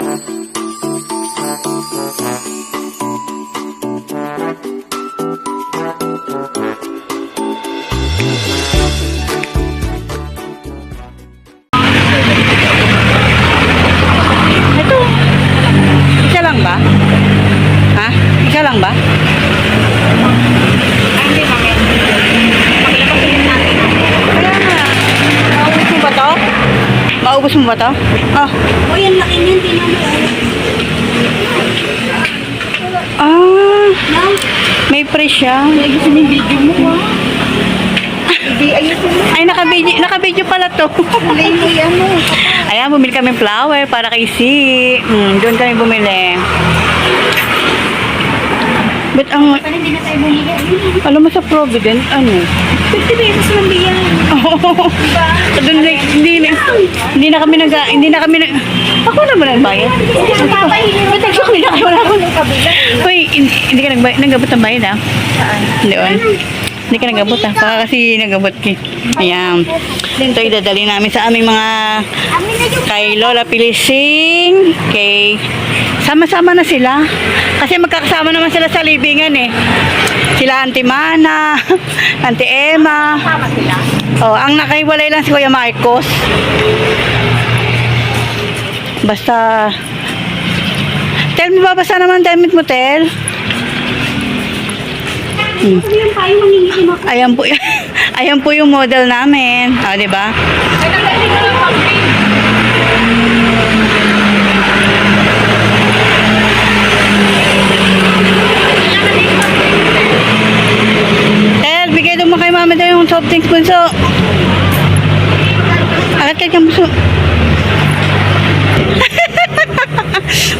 thank you. Maubos mo ba to? Oh. O, yan laki niyan. Tingnan mo. Ah. No? May fresh siya. Ayusin yung video mo, ha? Ay, nakabidyo, nakabidyo pala to. Yan, mo. Ayan, bumili kami flower para kay Si. Mm, doon kami bumili. But ang, alam mo sa Provident, ano? 50 pesos lang diyan. Diba? doon na, hindi na, hindi na kami nag, hindi na kami nag, ako na ba nagbayad? Nagsuki na kayo? Wala ako. Kabila. Uy, hindi, ka nagbayad, nagabot ang bayad ah. Saan? Doon. Hindi ka nagabot ah. Baka kasi nagabot ka. Ayan. Ito idadali namin sa aming mga kay Lola Pilising, kay sama-sama na sila. Kasi magkakasama naman sila sa libingan eh. Sila Auntie Mana, Auntie Emma. tama sila. Oh, ang nakaiwalay lang si Kuya Marcos. Basta Tel, mababasa naman damit mo, Tel. Hmm. Ayan po, ayan po yung model namin. Ah, di ba? Ay, naglalagay ko lang pag Tel, bigay doon mo kay mami daw yung soft drinks bunso. Alat ka bunso.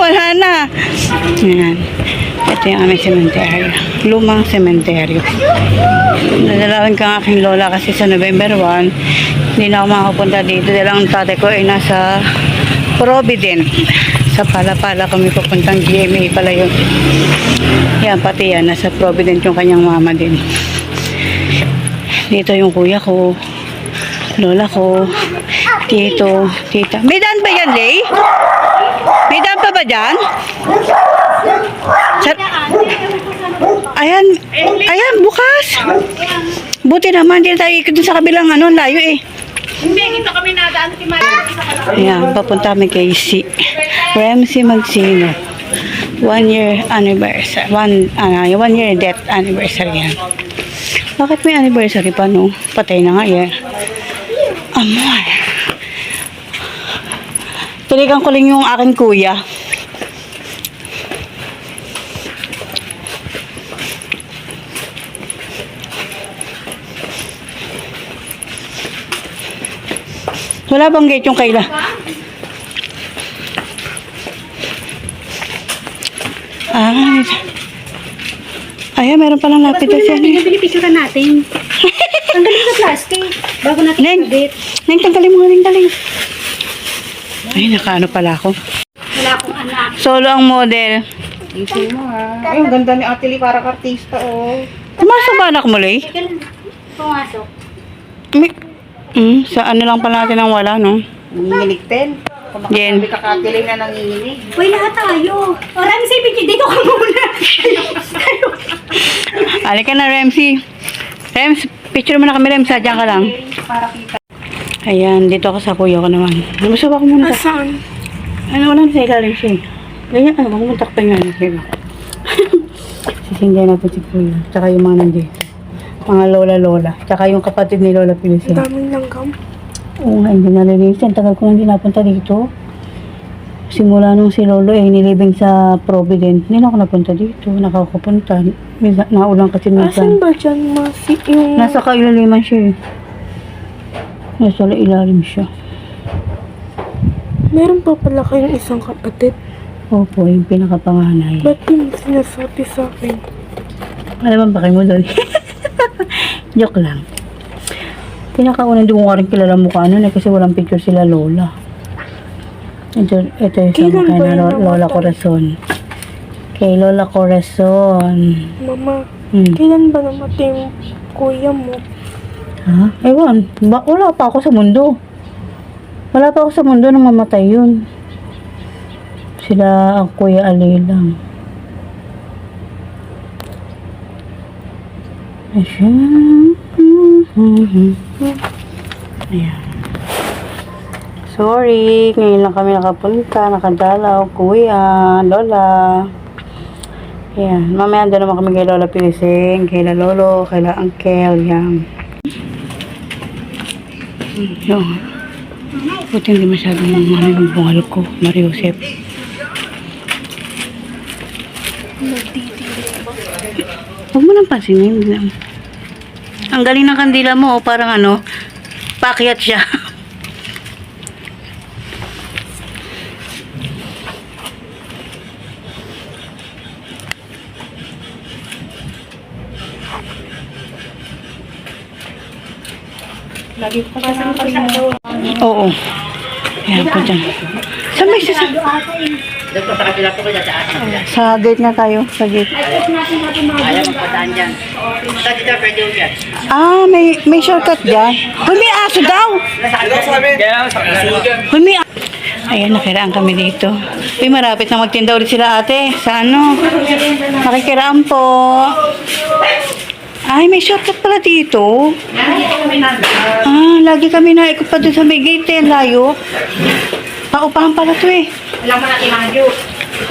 Wala na. Ayan. Ito yung aming sementeryo. Lumang sementeryo. Nadalawin ka ang aking lola kasi sa November 1, hindi na ako makapunta dito dahil ang tatay ko ay nasa Provident. Sa Palapala kami pupuntang GMA pala yun. Yan, pati yan. Nasa Provident yung kanyang mama din. Dito yung kuya ko. Lola ko. Tito. Tita. May daan ba yan, Lay? May daan pa ba dyan? Sa- ayan. Ayan, bukas. Buti naman, hindi tayo ikot sa kabilang ano, layo eh. Hindi, dito kami nadaan si Maria. Isa ka lang. Ayan, papunta kami kay si Ramsey Magsino. One year anniversary. One, ano, one year death anniversary yan. Bakit may anniversary pa, no? Patay na nga, yan. Amor. Tuligan ko lang yung aking kuya. Wala bang gate yung kaila? Ah, Ayan, meron palang lapid Tapos muna natin, nabili picture natin. Tanggalin sa plastic. Bago natin Neng, ikabit. Neng, tanggalin mo nga, Neng, dali. Ay, nakaano pala ako. Wala akong anak. Solo ang model. Isip mo ha. Ay, ang ganda ni Ate Lee, parang artista oh. Pumasok ba anak mo, lang. Pumasok. May, mm, sa ano lang pala natin ang wala, no? Nanginginig Kung Jen. makasabi ka ka Ate Lee na nanginginig. Uy, lahat tayo. O, Rami, picture. Dito ka muna. Halika na, Remsi. Rems, picture mo na kami, Rems. Diyan ka lang. Para kita. Ayan, dito ako sa kuya ko naman. Lumusok ako muna. Sa, Saan? ano, wala sa ilalim siya. eh. Ganyan, ano, mamuntak pa nga. Diba? Sisindihan natin si kuya. Tsaka yung mga nandito. Mga lola-lola. Tsaka yung kapatid ni Lola Pilisin. Daming langgam. Oo nga, hindi nalilinisan. Tagal ko hindi napunta dito. Simula nung si Lolo eh, nilibing sa Provident. Hindi na ako napunta dito. Nakakapunta. Minsan, naulang kasi minsan. ba dyan, Masi? Yung... Nasa kailaliman siya eh. Nasa ilalim siya. Meron pa pala kayong isang kapatid. Opo, yung pinakapanganay. Ba't yung sinasabi sa akin? Alam ba kayo mo doon? Joke lang. Pinakaunang doon ko rin kilala mukha nun eh, kasi walang picture sila Lola. Ito, ito yung Kailan sama kay ba na yun Lola namatay? Corazon. Kay Lola Corazon. Mama, Hmm. kailan ba namatay yung kuya mo? Ha? Ewan, ba, wala pa ako sa mundo. Wala pa ako sa mundo nung mamatay yun. Sila ang Kuya Alilang. Ayan. Ayan. Sorry, ngayon lang kami nakapunta, nakadalaw, kuya, lola. Ayan, mamaya doon naman kami kay Lola Pilising, kay La Lolo, kay La Uncle, yan. Yung, buti hindi masyadong ano yung bungal ko, Mario Josep. Huwag mo nang pansinin. hindi na- Ang galing ng kandila mo, oh, parang ano, pakyat siya. Lagi ko pa sa Oo. Ayan po dyan. Saan may sisa? Sa gate nga tayo. Sa gate. Ah, may may shortcut dyan. Hoy, may aso daw. Hoy, may a- Ayan, nakiraan kami dito. Uy, marapit na magtinda ulit sila ate. Sa ano? Nakikiraan po. Ay, may shortcut pala dito. Ah, lagi kami naikot pa doon sa may gate eh. Layo. Paupahan pala to eh. Alam mo na tinadyo.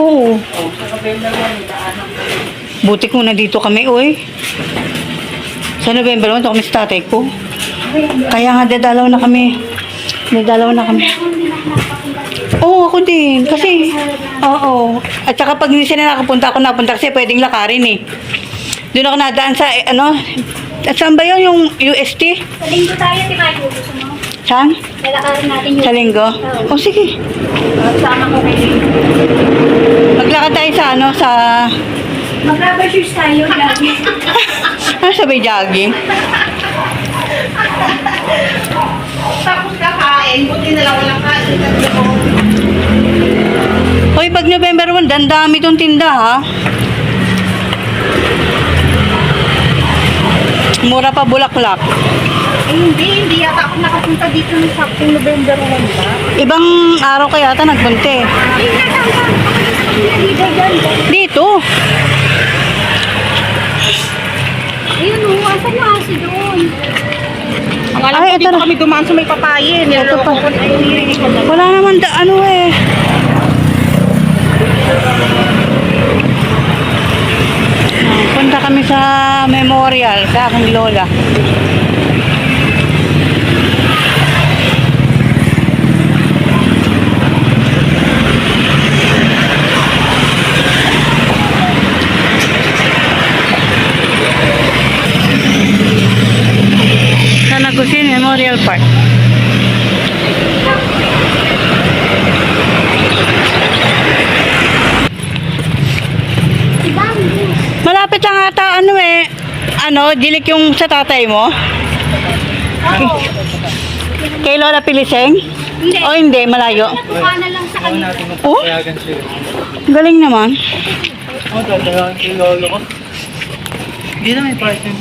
Oo. Buti kung nandito kami, uy. Sa November 1, kami sa tatay ko. Kaya nga, dadalaw na kami. Dadalaw na kami. Oo, ako din. Kasi, oo. At saka pag hindi sila nakapunta, ako napunta kasi pwedeng lakarin eh. Doon ako nadaan sa, eh, ano, at saan ba yun, yung UST? Sa linggo tayo, tinadyo. Gusto mo? Saan? Lalakarin natin yung... Sa linggo? O, sige. Sama ko kayo. Maglakad tayo sa, ano, sa, Mag-rubber shoes tayo lagi. ano, sa may jogging. Tapos kakain, buti na lang walang kain. Hoy, pag November 1, dandami tong tinda, ha? Mura pa bulaklak. Eh, hindi, hindi yata ako nakapunta dito ng saktong November 1 ba? Ibang araw kaya ata nagpunte. Ay, natama. Naligaw dyan. Dito. Ayun o, asan yung aso doon? Ang alam Ay, ko ito dito na. kami dumaan sa may papayin. Ito pa. Na na. Wala naman da, ano eh. Punta kami sa memorial sa aking lola. Sa Nagusin Memorial Park. Malapit lang ata ano eh. Ano, dilik yung sa tatay mo? Kay Lola Piliseng? Hindi. O hindi, malayo. Natuka na lang sa kanila. Oh? Galing naman. Hindi na may parking.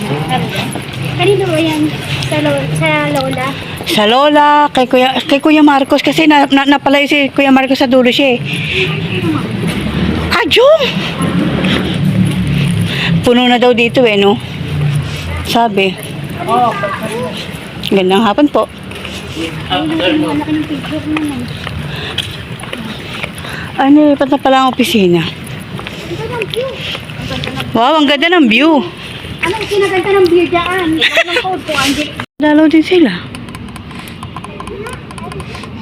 Kanino ba yan? Sa, lo- sa lola? Sa Lola, kay Kuya, kay Kuya Marcos kasi na, na, napalay si Kuya Marcos sa dulo siya eh. Ah, Jum! Puno na daw dito eh, no? Sabi. Gandang hapon po. Ayun ang malaki ng picture naman. Ano, lipat na pala ang opisina. Ang ganda ng view. Wow, ang ganda ng view. Anong kinaganda ng view dyan? Anong code ko, Angel? Dalaw din sila.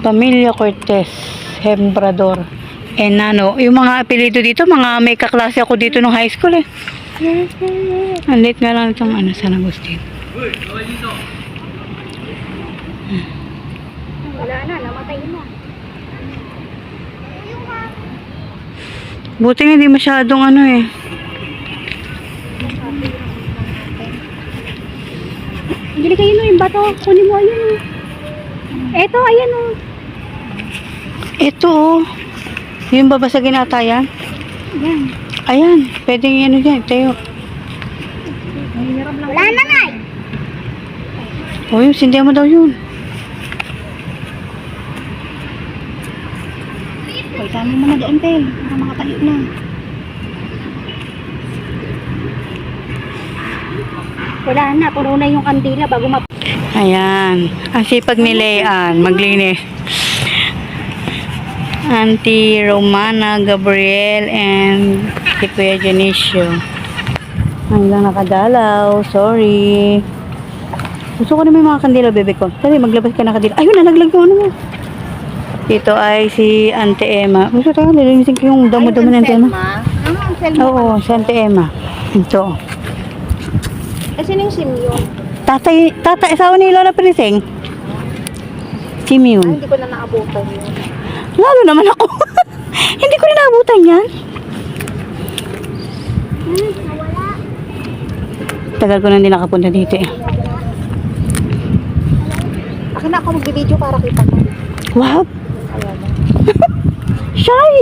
Pamilya Cortez, Hembrador, Enano. Yung mga apelido dito, mga may kaklase ako dito nung high school eh. Ang late nga lang itong ano, San Agustin. Wala na, namatay na. Buti nga hindi masyadong ano eh. Hindi kayo no, yung bato. Kunin mo, ayun. oh. Eto, ayan o. Ito oh. Yung babasagin ata yan. Yan. Ayan, pwedeng ano dyan, tayo. Wala na nga eh. O yun, sindihan mo daw yun. Isama mo na doon, Tel. Para makatayo na. Wala na, puno na yung kandila bago map... Ayan. Ang sipag ni Leanne, maglinis. Auntie Romana, Gabriel, and si Kuya Janicio. Hanggang nakadalaw. Sorry. Gusto ko na may mga kandila, bebe ko. Dali, maglabas ka na kandila. Ayun, nalaglag yung ano mo. Dito ay si Auntie Emma. Gusto tayo, nilinisin ko yung damo-damo ng Auntie Emma. Ah, ang Selma. Oo, si Auntie Emma. Ito. Kasi yung sim yun. Tatay, tatay, asawa ni Lola Prising. Si Mew. Ay, hindi ko na naabutan yun. Lalo naman ako. Hindi ko rin naabutan yan. Tagal ko na hindi nakapunta dito eh. Akin na ako magbibideo para kita ko. Wow! Shy!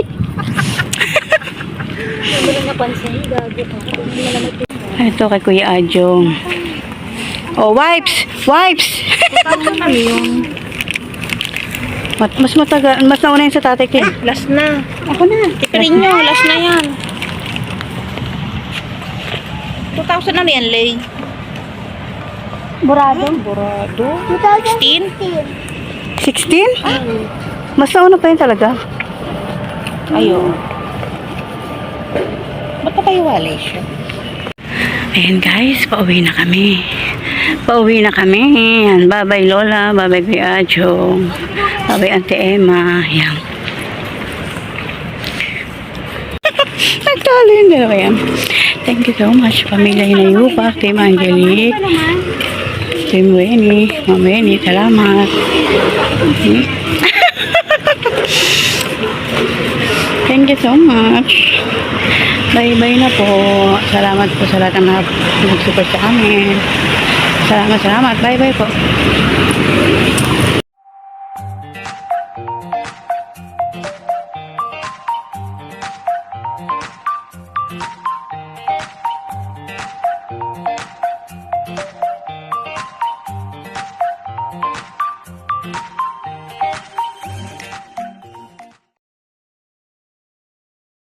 Hindi ko na napansin. Gago ka. Hindi na naman Ito kay Kuya Adjong. Oh, wipes! Wipes! Mat mas matagal, mas nauna yun sa tatay ko. eh. Last na. Ako na. Tipirin nyo, last na yan. 2,000 ano yan, Lay? Burado. Burado. 2016. 16? Mas nauna pa yun talaga. Ayun. Ba't pa kayo wala siya? Ayan guys, pauwi na kami. Pauwi na kami. Yan, bye-bye Lola, bye-bye Kuya Ajo, bye-bye Auntie Emma. Yan. Nagtalo yung dalawa yan. Thank you so much, Pamilya Hinayupa, Team Angelique, Team Weni, Ma'am Weni, salamat. Thank you so much. Bye-bye na po. Salamat po sa lahat ng nag- nag-support sa amin. Salamat, salamat. Bye-bye po.